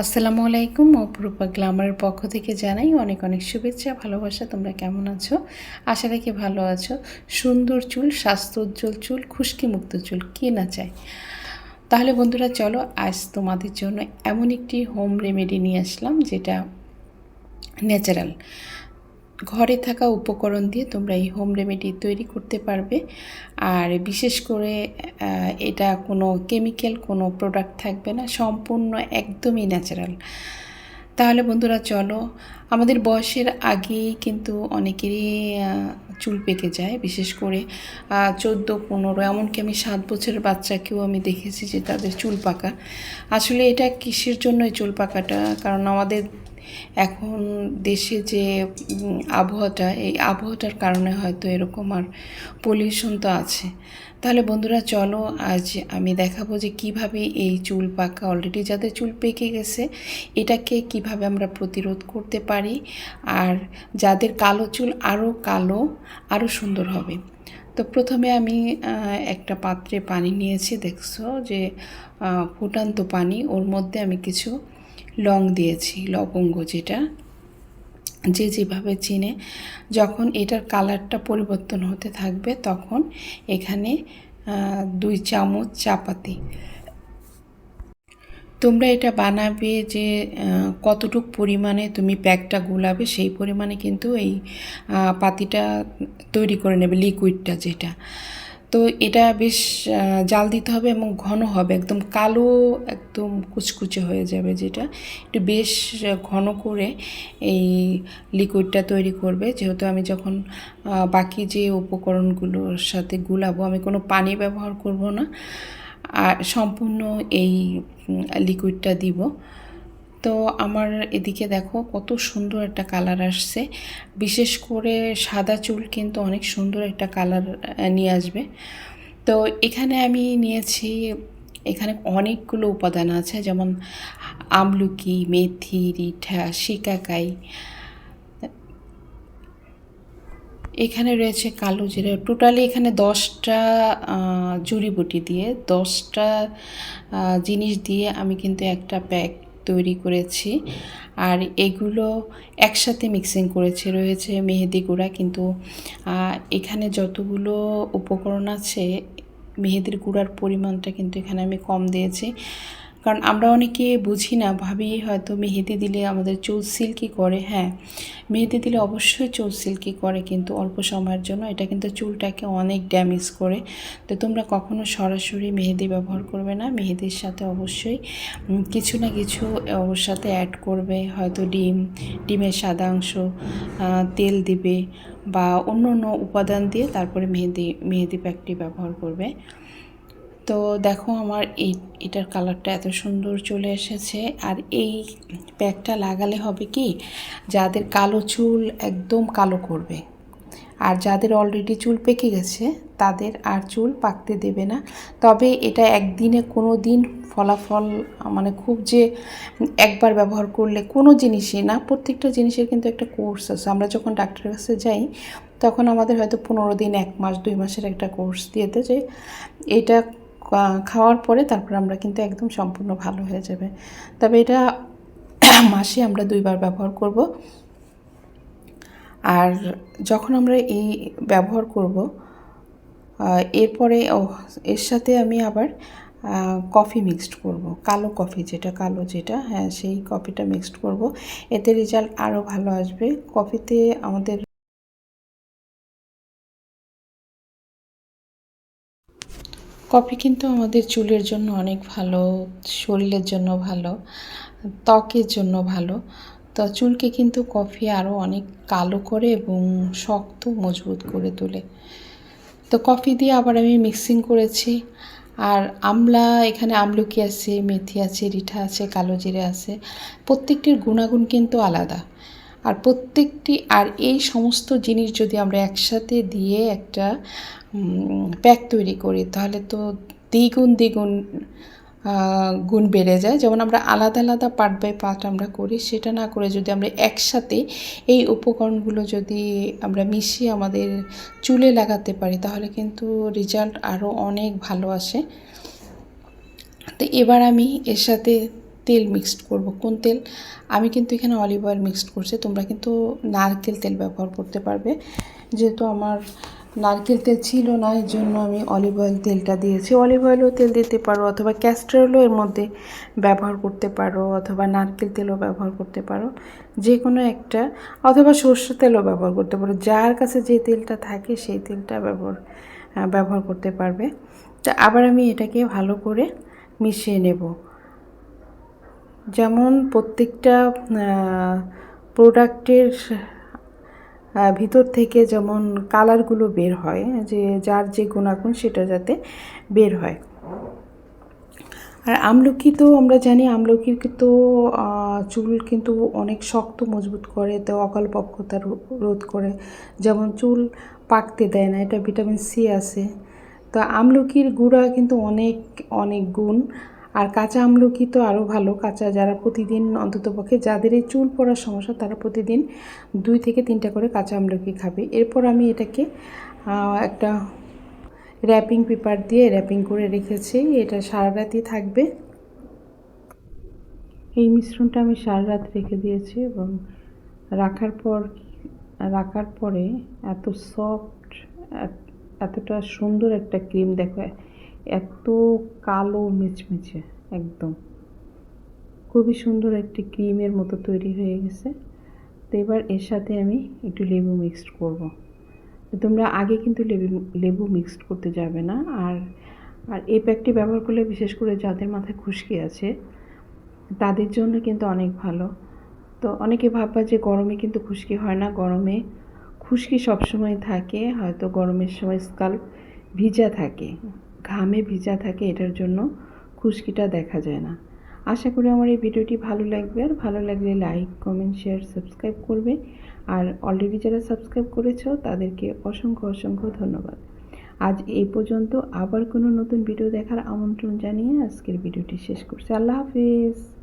আসসালামু আলাইকুম, অপরূপা গ্লামারের পক্ষ থেকে জানাই অনেক অনেক শুভেচ্ছা, ভালোবাসা। তোমরা কেমন আছো? আশা রাখি ভালো আছো। সুন্দর চুল, স্বাস্থ্য উজ্জ্বল চুল, খুশকি মুক্ত চুল, কে না চায়? তাহলে বন্ধুরা চলো, আজ তোমাদের জন্য এমন একটি হোম রেমেডি নিয়ে আসলাম, যেটা ন্যাচারাল ঘরে থাকা উপকরণ দিয়ে তোমরা এই হোম রেমেডি তৈরি করতে পারবে। আর বিশেষ করে এটা কোনো কেমিক্যাল কোনো প্রোডাক্ট থাকবে না, সম্পূর্ণ একদমই ন্যাচারাল তাহলে বন্ধুরা চলো, আমাদের বয়সের আগেই কিন্তু অনেকেরই চুল পেকে যায়। বিশেষ করে চোদ্দ, পনেরো, এমনকি আমি সাত বছরের বাচ্চাকেও আমি দেখেছি যে তাদের চুল পাকা। আসলে এটা কিসের জন্য এই চুল পাকাটা? কারণ আমাদের এখন দেশে যে আবহাওয়াটা, এই আবহাওয়াটার কারণে হয়তো এরকম আর পলিউশন তো আছে। তাহলে বন্ধুরা চলো, আজ আমি দেখাবো যে কীভাবে এই চুল পাকা অলরেডি যাদের চুল পেকে গেছে, এটাকে কীভাবে আমরা প্রতিরোধ করতে পারি আর যাদের কালো চুল আরও কালো আরও সুন্দর হবে। তো প্রথমে আমি একটা পাত্রে পানি নিয়েছি, দেখছ যে ফুটান্ত পানি, ওর মধ্যে আমি কিছু লং দিয়েছি, লবঙ্গ যেটা, যে যেভাবে চিনে, যখন এটার কালারটা পরিবর্তন হতে থাকবে তখন এখানে দুই চামচ চাপাতি। তোমরা এটা বানাবে যে কতটুক পরিমাণে তুমি প্যাকটা গুলাবে, সেই পরিমাণে কিন্তু এই পাতিটা তৈরি করে নেবে লিকুইডটা যেটা। তো এটা বেশ জাল দিতে হবে এবং ঘন হবে। একদম কালো, একদম কুচকুচে হয়ে যাবে যেটা। একটু বেশ ঘন করে এই লিকুইডটা তৈরি করবে। যেহেতু আমি যখন বাকি যে উপকরণগুলোর সাথে গুলাবো, আমি কোনো পানি ব্যবহার করব না। আর সম্পূর্ণ এই লিকুইডটা দিব। তো আমার এদিকে দেখো কত সুন্দর একটা কালার আসছে। বিশেষ করে সাদা চুল কিন্তু অনেক সুন্দর একটা কালার নিয়ে আসবে। তো এখানে আমি নিয়েছি, এখানে অনেকগুলো উপাদান আছে, যেমন আমলকি, মেথি, রিঠা, শিকাকাই। এখানে রয়েছে কালো জিরা। টোটালি এখানে দশটা জুড়িবুটি দিয়ে, দশটা জিনিস দিয়ে আমি কিন্তু একটা প্যাক তৈরি করেছি। আর এগুলো একসাথে মিক্সিং করেছে, রয়েছে মেহেদি গুঁড়া কিন্তু এখানে যতগুলো উপকরণ আছে, মেহেদির গুঁড়ার পরিমাণটা কিন্তু এখানে আমি কম দিয়েছি। কারণ আমরা অনেকে বুঝি না, ভাবি হয়তো মেহেদি দিলে আমাদের চুল সিল্কি করে। হ্যাঁ মেহেদি দিলে অবশ্যই চুল সিল্কি করে কিন্তু অল্প সময়ের জন্য। এটা কিন্তু চুলটাকে অনেক ড্যামেজ করে। তো তোমরা কখনো সরাসরি মেহেদি ব্যবহার করবে না। মেহেদির সাথে অবশ্যই কিছু না কিছু ওর সাথে অ্যাড করবে। হয়তো ডিম, ডিমের সাদা অংশ তেল দিবে বা অন্য অন্য উপাদান দিয়ে তারপরে মেহেদি মেহেদি প্যাকটি ব্যবহার করবে। তো দেখো আমার এই, এটার কালারটা এত সুন্দর চলে এসেছে। আর এই প্যাকটা লাগালে হবে কি, যাদের কালো চুল একদম কালো করবে, আর যাদের অলরেডি চুল পেকে গেছে, তাদের আর চুল পাকতে দেবে না। তবে এটা একদিনে কোনো দিন ফলাফল মানে খুব যে একবার ব্যবহার করলে কোনো জিনিসই না, প্রত্যেকটা জিনিসের কিন্তু একটা কোর্স আছে। আমরা যখন ডাক্তারের কাছে যাই, তখন আমাদের হয়তো পনেরো দিন, এক মাস, দুই মাসের একটা কোর্স দিয়ে দেয় যে, এটা খাওয়ার পরে তারপর আমরা কিন্তু একদম সম্পূর্ণ ভালো হয়ে যাবে। তবে এটা মাসে আমরা দুইবার ব্যবহার করব। আর যখন আমরা এই ব্যবহার করব এরপরে ও এর সাথে আমি আবার কফি মিক্সড করব। কালো কফি যেটা, কালো যেটা হ্যাঁ সেই কফিটা মিক্সড করব। এতে রেজাল্ট আরও ভালো আসবে। কফিতে আমাদের কফি কিন্তু আমাদের চুলের জন্য অনেক ভালো, শরীরের জন্য ভালো, ত্বকের জন্য ভালো। তো চুলকে কিন্তু কফি আরও অনেক কালো করে এবং শক্ত, মজবুত করে তোলে। তো কফি দিয়ে আবার আমি মিক্সিং করেছি। আর আমলা, এখানে আমলকি আছে, মেথি আছে, রিঠা আছে, কালো জিরে আছে। প্রত্যেকটির গুণাগুণ কিন্তু আলাদা। আর প্রত্যেকটি, আর এই সমস্ত জিনিস যদি আমরা একসাথে দিয়ে একটা প্যাক তৈরি করি, তাহলে তো দ্বিগুণ দ্বিগুণ গুণ বেড়ে যায়। যেমন আমরা আলাদা আলাদা পার্ট বাই পার্ট আমরা করি, সেটা না করে যদি আমরা একসাথে এই উপকরণগুলো যদি আমরা মিশিয়ে আমাদের চুলে লাগাতে পারি, তাহলে কিন্তু রেজাল্ট আরও অনেক ভালো আসে। তো এবার আমি এর সাথে তেল মিক্সড করব। কোন তেল? আমি কিন্তু এখানে অলিভ অয়েল মিক্সড করছি। তোমরা কিন্তু নারকেল তেল ব্যবহার করতে পারবে। যেহেতু আমার নারকেল তেল ছিল না এর জন্য আমি অলিভ অয়েল তেলটা দিয়েছি। অলিভ অয়েলও তেল দিতে পারো অথবা ক্যাস্টর এর মধ্যে ব্যবহার করতে পারো, অথবা নারকেল তেলও ব্যবহার করতে পারো। যে কোনো একটা, অথবা সর্ষের তেলও ব্যবহার করতে পারো। যার কাছে যে তেলটা থাকে, সেই তেলটা ব্যবহার ব্যবহার করতে পারবে। তা আবার আমি এটাকে ভালো করে মিশিয়ে নেব। যেমন প্রত্যেকটা প্রোডাক্টের ভিতর থেকে যেমন কালারগুলো বের হয়, যে যার যে গুণাগুণ সেটা যাতে বের হয়। আর আমলকি তো আমরা জানি, আমলকির তো চুল কিন্তু অনেক শক্ত মজবুত করে, তো অকাল পক্ষতা রোধ করে। যেমন চুল পাকতে দেয় না, এটা ভিটামিন সি আছে। তো আমলকির গুঁড়া কিন্তু অনেক অনেক গুণ। আর কাঁচা আমলকি তো আরও ভালো। কাঁচা যারা প্রতিদিন অন্ততপক্ষে যাদের এই চুল পড়ার সমস্যা, তারা প্রতিদিন দুই থেকে তিনটা করে কাঁচা আমলকি খাবে। এরপর আমি এটাকে একটা র্যাপিং পেপার দিয়ে র্যাপিং করে রেখেছি। এটা সারা রাতই থাকবে। এই মিশ্রণটা আমি সারা রাত রেখে দিয়েছি এবং রাখার পর, রাখার পরে এত সফট এতটা সুন্দর একটা ক্রিম দেখো। এত কালো মিচমিচে, একদম। খুবই সুন্দর একটি ক্রিমের মতো তৈরি হয়ে গেছে। তো এবার এর সাথে আমি একটু লেবু মিক্সড করব। তোমরা আগে কিন্তু লেবু লেবু মিক্সড করতে যাবে না। আর আর এই প্যাকটি ব্যবহার করলে বিশেষ করে যাদের মাথায় খুশকি আছে, তাদের জন্য কিন্তু অনেক ভালো। তো অনেকে ভাববা যে গরমে কিন্তু খুশকি হয় না। গরমে খুশকি সবসময় থাকে, হয়তো গরমের সময় স্কাল্প ভিজা থাকে। ঘামে ভিজা থাকে এটার জন্য খুশকিটা দেখা যায় না। আশা করি আমার এই ভিডিওটি ভালো লাগবে। আর ভালো লাগলে লাইক, কমেন্ট, শেয়ার, সাবস্ক্রাইব করবে। আর অলরেডি যারা সাবস্ক্রাইব করেছ, তাদেরকে অসংখ্য অসংখ্য ধন্যবাদ। আজ এই পর্যন্ত আবার কোনো নতুন ভিডিও দেখার আমন্ত্রণ জানিয়ে আজকের ভিডিওটি শেষ করছি। আল্লাহ হাফিজ।